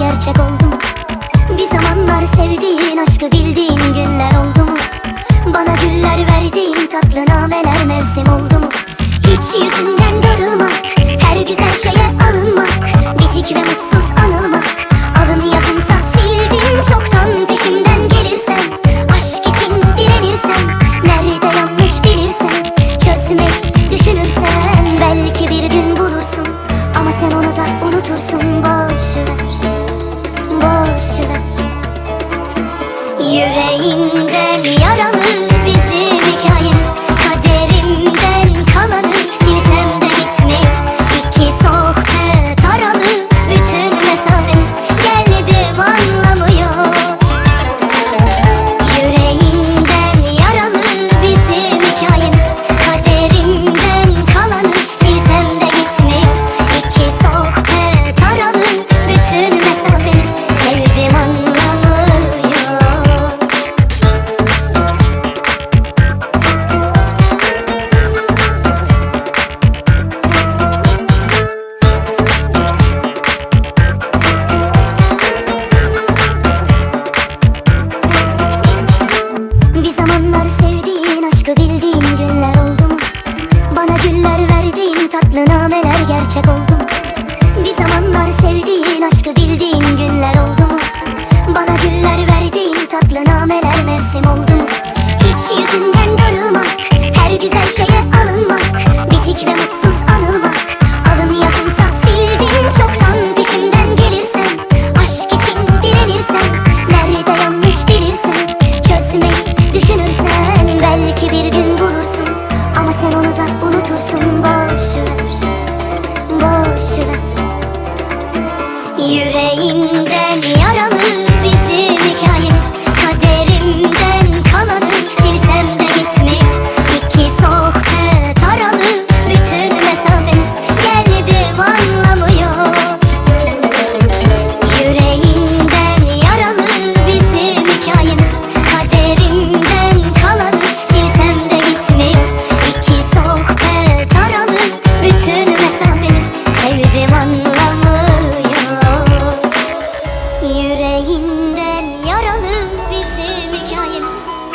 gerçek oldu mu? Bir zamanlar sevdiğin aşkı bildiğin günler oldu mu? Bana güller verdiğin tatlı nameler mevsim Yüreğinden yaralı. Aklına neler gerçek oldu. Bir zamanlar sevdiğim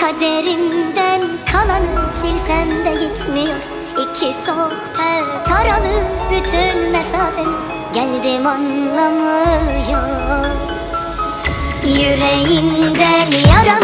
Kaderimden kalanı silsem de gitmiyor. İki sohbet taralı bütün mesafemiz. Geldim anlamıyor. Yüreğimden yara